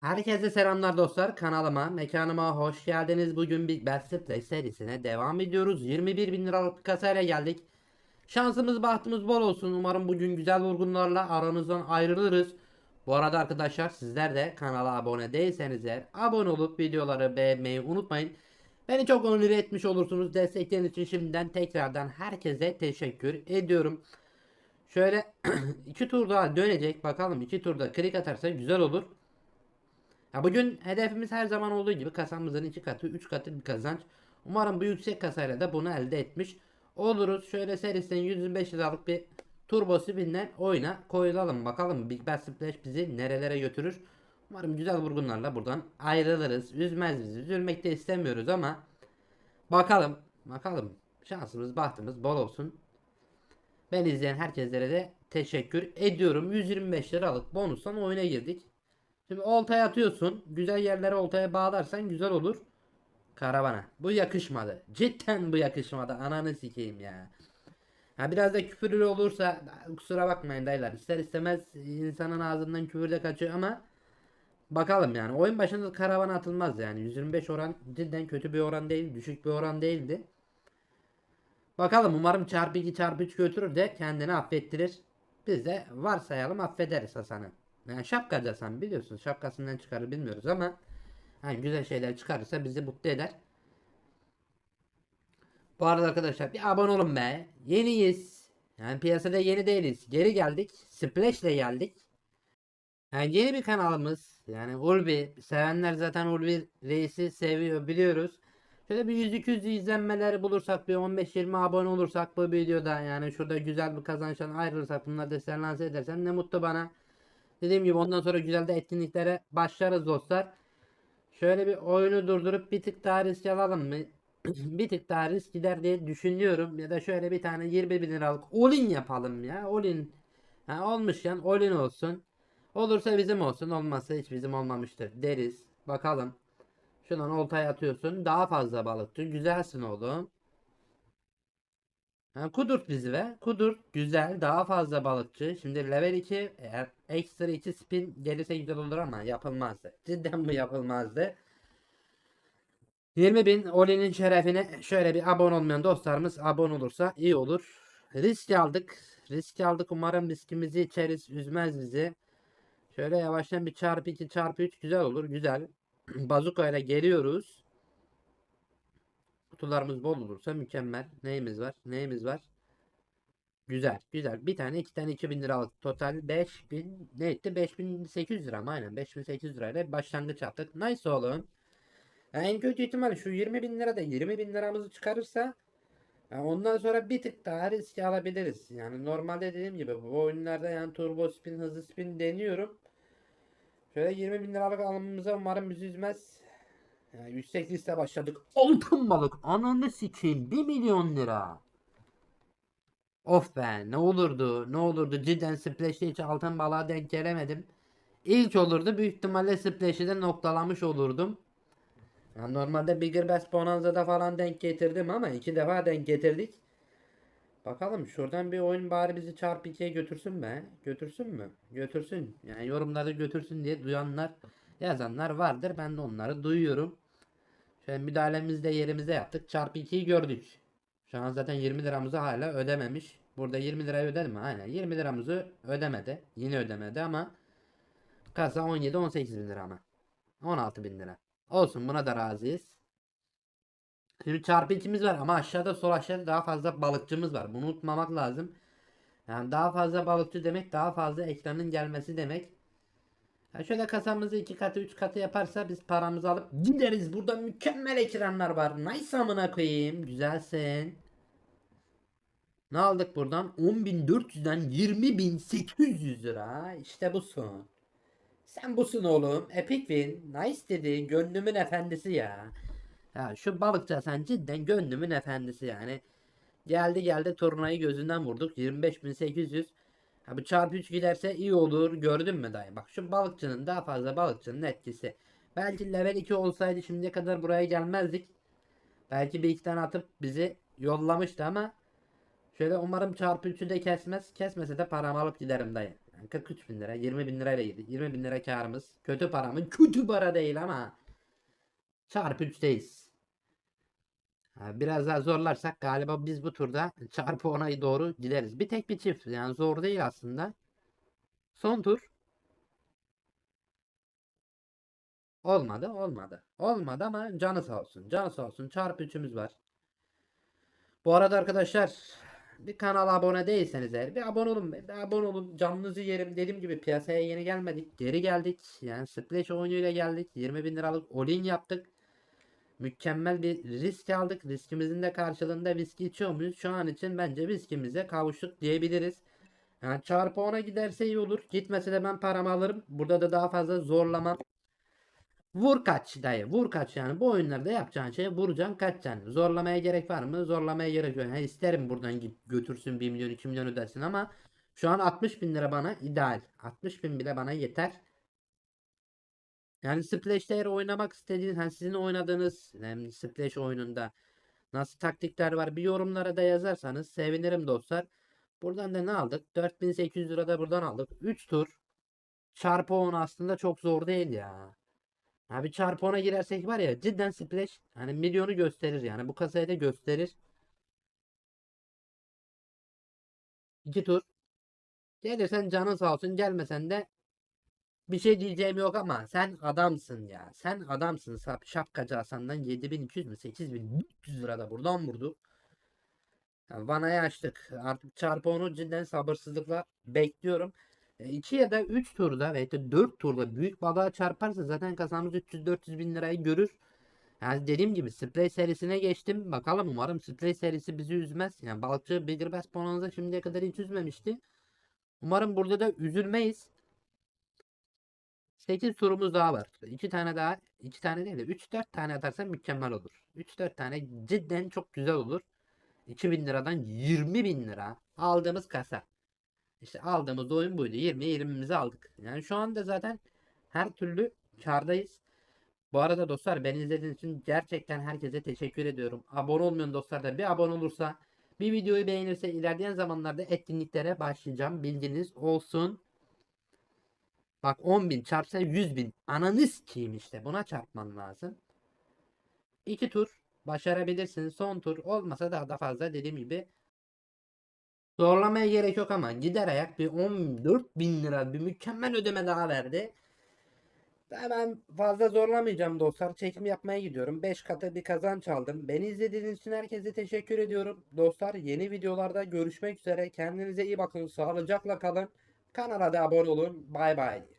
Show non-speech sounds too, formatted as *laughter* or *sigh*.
Herkese selamlar dostlar. Kanalıma, mekanıma hoş geldiniz. Bugün Big Bad Play serisine devam ediyoruz. 21 bin liralık kasayla geldik. Şansımız bahtımız bol olsun. Umarım bugün güzel vurgunlarla aranızdan ayrılırız. Bu arada arkadaşlar sizler de kanala abone değilseniz eğer abone olup videoları beğenmeyi unutmayın. Beni çok onur etmiş olursunuz. Destekleriniz için şimdiden tekrardan herkese teşekkür ediyorum. Şöyle *clears throat* iki tur daha dönecek. Bakalım iki turda klik atarsa güzel olur. Ya bugün hedefimiz her zaman olduğu gibi kasamızın iki katı, üç katı bir kazanç. Umarım bu yüksek kasayla da bunu elde etmiş oluruz. Şöyle serisinden 125 liralık bir turbo spinle oyuna koyulalım. Bakalım Big Bass Splash bizi nerelere götürür. Umarım güzel vurgunlarla buradan ayrılırız. Üzmez bizi. Üzülmek de istemiyoruz ama bakalım. Bakalım. Şansımız, bahtımız bol olsun. Ben izleyen herkeslere de teşekkür ediyorum. 125 liralık bonustan oyuna girdik. Şimdi oltaya atıyorsun. Güzel yerlere oltaya bağlarsan güzel olur. Karavana. Bu yakışmadı. Cidden bu yakışmadı. Ananı sikeyim ya. Ha biraz da küfürlü olursa kusura bakmayın dayılar. İster istemez insanın ağzından küfür de kaçıyor ama bakalım yani. Oyun başında karavana atılmaz yani. 125 oran cidden kötü bir oran değil. Düşük bir oran değildi. Bakalım umarım çarpı 2 çarpı 3 götürür de kendini affettirir. Biz de varsayalım affederiz Hasan'ı. Yani şapkacı Hasan biliyorsun şapkasından çıkarır bilmiyoruz ama hani güzel şeyler çıkarırsa bizi mutlu eder. Bu arada arkadaşlar bir abone olun be. Yeniyiz. Yani piyasada yeni değiliz. Geri geldik. Splash ile geldik. Yani yeni bir kanalımız. Yani Ulvi. Sevenler zaten Ulvi reisi seviyor biliyoruz. Şöyle bir 100-200 izlenmeleri bulursak bir 15-20 abone olursak bu videoda yani şurada güzel bir kazançtan ayrılırsak bunları da lanse edersen ne mutlu bana. Dediğim gibi ondan sonra güzel de etkinliklere başlarız dostlar. Şöyle bir oyunu durdurup bir tık daha risk alalım mı? *clears throat* bir tık daha risk gider diye düşünüyorum. Ya da şöyle bir tane 20 bin liralık all-in yapalım ya. All-in. Ha, olmuşken all-in olsun. Olursa bizim olsun. Olmazsa hiç bizim olmamıştır deriz. Bakalım. Şuradan oltaya atıyorsun. Daha fazla balıkçı. Güzelsin oğlum. Ha, kudurt bizi ve kudurt güzel daha fazla balıkçı. Şimdi level 2 eğer ekstra 2 spin gelirse güzel olur ama yapılmazdı. Cidden bu yapılmazdı. 20 bin Oli'nin şerefine şöyle bir abone olmayan dostlarımız abone olursa iyi olur. Risk aldık. Risk aldık. Umarım riskimizi içeriz. Üzmez bizi. Şöyle yavaştan bir çarpı 2 çarpı 3 güzel olur. Güzel. *clears throat* Bazuka ile geliyoruz. Kutularımız bol olursa mükemmel. Neyimiz var? Neyimiz var? Güzel, güzel. Bir tane, iki tane 2000 liralık total 5000 ne etti? 5800 lira mı? Aynen 5800 lirayla başlangıç yaptık. Nice oğlum. En kötü ihtimal şu 20 bin lira da 20 bin liramızı çıkarırsa ondan sonra bir tık daha risk alabiliriz. Yani normalde dediğim gibi bu oyunlarda yani turbo spin, hızlı spin deniyorum. Şöyle 20 bin liralık alımımıza umarım bizi üzmez. Yani yüksek liste başladık. Altın balık. Ananı sikeyim. 1 milyon lira. Of be ne olurdu ne olurdu cidden Splash'te hiç altın balığa denk gelemedim. İlk olurdu büyük ihtimalle Splash'i de noktalamış olurdum. Yani normalde Bigger Bass Bonanza'da falan denk getirdim ama iki defa denk getirdik. Bakalım şuradan bir oyun bari bizi çarpı 2'ye götürsün be. Götürsün mü? Götürsün. Yani yorumlarda götürsün diye duyanlar yazanlar vardır. Ben de onları duyuyorum. Şöyle müdahalemizi de yerimize yaptık. Çarpı 2'yi gördük. Şu an zaten 20 liramızı hala ödememiş. Burada 20 lirayı ödedi mi? Aynen 20 liramızı ödemedi. Yine ödemedi ama kasa 17-18 bin lira ama. 16 bin lira. Olsun buna da razıyız. Şimdi çarpı ikimiz var ama aşağıda sol aşağıda daha fazla balıkçımız var. Bunu unutmamak lazım. Yani daha fazla balıkçı demek daha fazla ekranın gelmesi demek. Ya şöyle kasamızı iki katı üç katı yaparsa biz paramızı alıp gideriz. Burada mükemmel ekranlar var. Nice amına koyayım. Güzelsin. Ne aldık buradan? 10.400'den 20.800 lira. İşte busun. Sen busun oğlum. Epic win. Nice dedi. Gönlümün efendisi ya. Ya şu balıkçı sen cidden gönlümün efendisi yani. Geldi geldi turnayı gözünden vurduk. 25.800. Ha bu çarpı 3 giderse iyi olur. Gördün mü dayı? Bak şu balıkçının daha fazla balıkçının etkisi. Belki level 2 olsaydı şimdiye kadar buraya gelmezdik. Belki bir iki tane atıp bizi yollamıştı ama şöyle umarım çarpı 3'ü de kesmez. Kesmese de paramı alıp giderim dayı. Yani 43 bin lira 20 bin lirayla girdik. 20 bin lira karımız. Kötü para mı? Kötü para değil ama. Çarpı 3'teyiz. Biraz daha zorlarsak galiba biz bu turda çarpı 10'a doğru gideriz. Bir tek bir çift. Yani zor değil aslında. Son tur. Olmadı, olmadı. Olmadı ama canı sağ olsun. Canı sağ olsun. Çarpı 3'ümüz var. Bu arada arkadaşlar bir kanala abone değilseniz eğer bir abone olun. Bir abone olun. Canınızı yerim. Dediğim gibi piyasaya yeni gelmedik. Geri geldik. Yani Splash oyunuyla geldik. 20 bin liralık all-in yaptık. Mükemmel bir risk aldık. Riskimizin de karşılığında viski içiyor muyuz? Şu an için bence viskimize kavuştuk diyebiliriz. Yani çarpı 10'a giderse iyi olur. Gitmese de ben paramı alırım. Burada da daha fazla zorlamam. Vur kaç dayı. Vur kaç yani. Bu oyunlarda yapacağın şey vuracaksın kaçacaksın. Zorlamaya gerek var mı? Zorlamaya gerek yok. Ha, isterim buradan git götürsün 1 milyon 2 milyon ödersin ama şu an 60 bin lira bana ideal. 60 bin bile bana yeter. Yani Splash'te eğer oynamak istediğiniz, hani sizin oynadığınız yani Splash oyununda nasıl taktikler var bir yorumlara da yazarsanız sevinirim dostlar. Buradan da ne aldık? 4800 lira da buradan aldık. 3 tur. Çarpı 10 aslında çok zor değil ya. Abi çarpı 10'a girersek var ya cidden Splash hani milyonu gösterir yani. Bu kasayı da gösterir. 2 tur. Gelirsen canın sağ olsun gelmesen de bir şey diyeceğim yok ama sen adamsın ya. Sen adamsın. Şapkacı Hasan'dan 7200 mü 8400 lira da buradan vurdu. Yani vanayı açtık. Artık çarpı onu cidden sabırsızlıkla bekliyorum. 2 ya da 3 turda veya da 4 turda büyük balığa çarparsa zaten kazanımız 300-400 bin lirayı görür. Yani dediğim gibi Splay serisine geçtim. Bakalım umarım Splay serisi bizi üzmez. Yani balıkçı Bigger Bass Bonanza şimdiye kadar hiç üzmemişti. Umarım burada da üzülmeyiz. 8 turumuz daha var. 2 tane daha, 2 tane değil de 3-4 tane atarsan mükemmel olur. 3-4 tane cidden çok güzel olur. 2000 liradan 20 bin lira aldığımız kasa. İşte aldığımız oyun buydu. 20'ye 20'mizi aldık. Yani şu anda zaten her türlü kardayız. Bu arada dostlar beni izlediğiniz için gerçekten herkese teşekkür ediyorum. Abone olmayan dostlar da bir abone olursa bir videoyu beğenirse ilerleyen zamanlarda etkinliklere başlayacağım. Bilginiz olsun. Bak 10.000 çarpsa 100.000. Ananı sikeyim işte. Buna çarpman lazım. 2 tur başarabilirsin. Son tur olmasa daha da fazla dediğim gibi zorlamaya gerek yok ama gider ayak bir 14 bin lira bir mükemmel ödeme daha verdi. Ve ben fazla zorlamayacağım dostlar. Çekim yapmaya gidiyorum. 5 katı bir kazanç aldım. Beni izlediğiniz için herkese teşekkür ediyorum. Dostlar yeni videolarda görüşmek üzere. Kendinize iyi bakın. Sağlıcakla kalın. Kanala da abone olun. Bay bay.